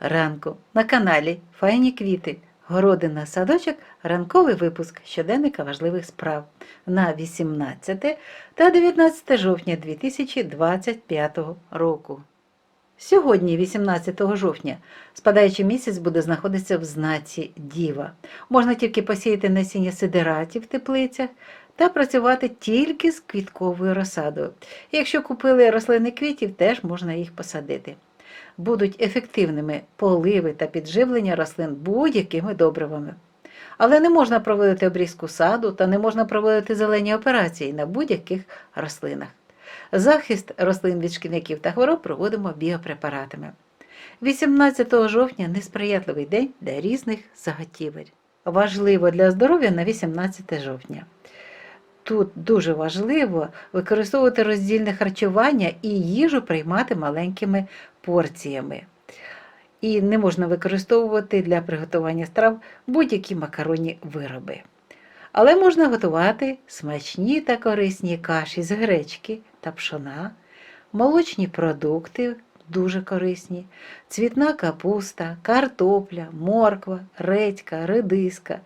ранку на каналі Файні квіти. Городина садочок, ранковий випуск щоденника важливих справ на 18 та 19 жовтня 2025 року. Сьогодні, 18 жовтня, спадаючий місяць буде знаходитися в знаці Діва. Можна тільки посіяти насіння сидератів в теплицях та працювати тільки з квітковою розсадою. Якщо купили рослини квітів, теж можна їх посадити. Будуть ефективними поливи та підживлення рослин будь-якими добривами. Але не можна проводити обрізку саду та не можна проводити зелені операції на будь-яких рослинах. Захист рослин від шкідників та хвороб проводимо біопрепаратами. 18 жовтня несприятливий день для різних заготівель. Важливо для здоров'я на 18 жовтня. Тут дуже важливо використовувати роздільне харчування і їжу приймати маленькими порціями. І не можна використовувати для приготування страв будь-які макаронні вироби. Але можна готувати смачні та корисні каші з гречки та пшона, молочні продукти дуже корисні, цвітна капуста, картопля, морква, редька, редиска,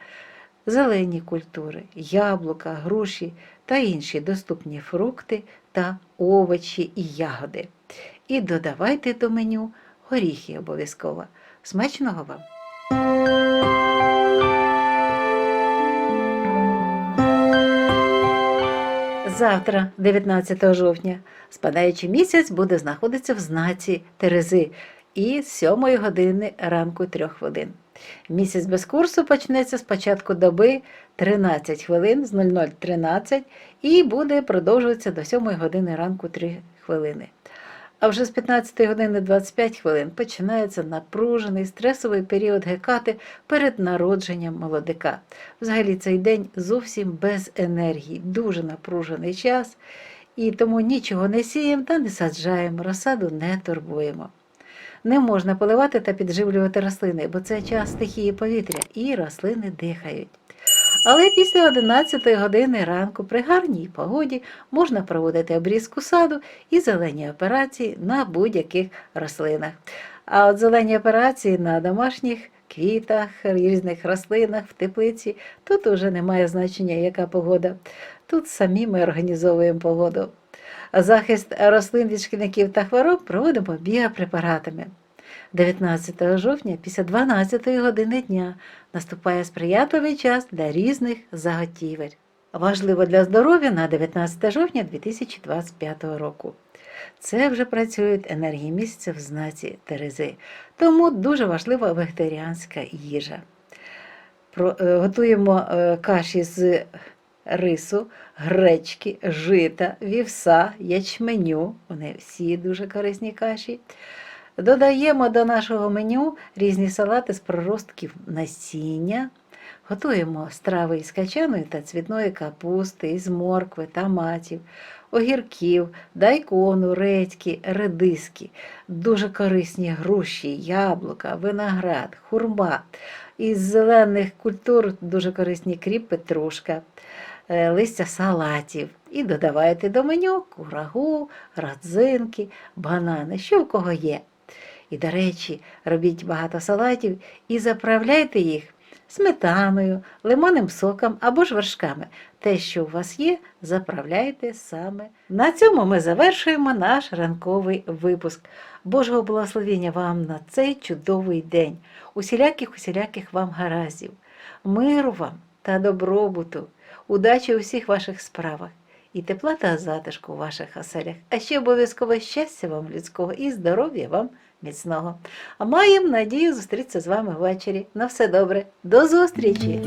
зелені культури, яблука, груші та інші доступні фрукти та овочі і ягоди. І додавайте до меню горіхи обов'язково. Смачного вам! Завтра, 19 жовтня, спадаючий місяць буде знаходитися в знаці Терези і з 7 години ранку 3 хвилин. Місяць без курсу почнеться з початку доби 13 хвилин з 00.13 і буде продовжуватися до 7 години ранку 3 хвилини. А вже з 15 години 25 хвилин починається напружений стресовий період гекати перед народженням молодика. Взагалі цей день зовсім без енергії, дуже напружений час, і тому нічого не сіємо та не саджаємо, розсаду не турбуємо. Не можна поливати та підживлювати рослини, бо це час стихії повітря, і рослини дихають. Але після 11 години ранку при гарній погоді можна проводити обрізку саду і зелені операції на будь-яких рослинах. А от зелені операції на домашніх квітах, різних рослинах, в теплиці тут уже немає значення, яка погода. Тут самі ми організовуємо погоду. Захист рослин від шкідників та хвороб проводимо біопрепаратами. 19 жовтня після 12 години дня наступає сприятливий час для різних заготівель. Важливо для здоров'я на 19 жовтня 2025 року. Це вже працюють енергії місяця в знаці Терези, тому дуже важлива вегетаріанська їжа. Е, готуємо е, каші з рису, гречки, жита, вівса, ячменю. Вони всі дуже корисні каші. Додаємо до нашого меню різні салати з проростків насіння. Готуємо страви із качаної та цвітної капусти, із моркви, томатів, огірків, дайкону, редьки, редиски, дуже корисні груші, яблука, виноград, хурма. Із зелених культур дуже корисні кріп, петрушка, листя салатів. І додавайте до меню курагу, родзинки, банани, що в кого є. І, до речі, робіть багато салатів і заправляйте їх сметаною, лимонним соком або ж вершками. Те, що у вас є, заправляйте саме. На цьому ми завершуємо наш ранковий випуск. Божого благословення вам на цей чудовий день, усіляких усіляких вам гараздів, миру вам та добробуту, удачі у всіх ваших справах. І тепла та затишку у ваших оселях, а ще обов'язково щастя вам людського і здоров'я вам міцного. А маємо надію зустрітися з вами ввечері. На все добре. До зустрічі!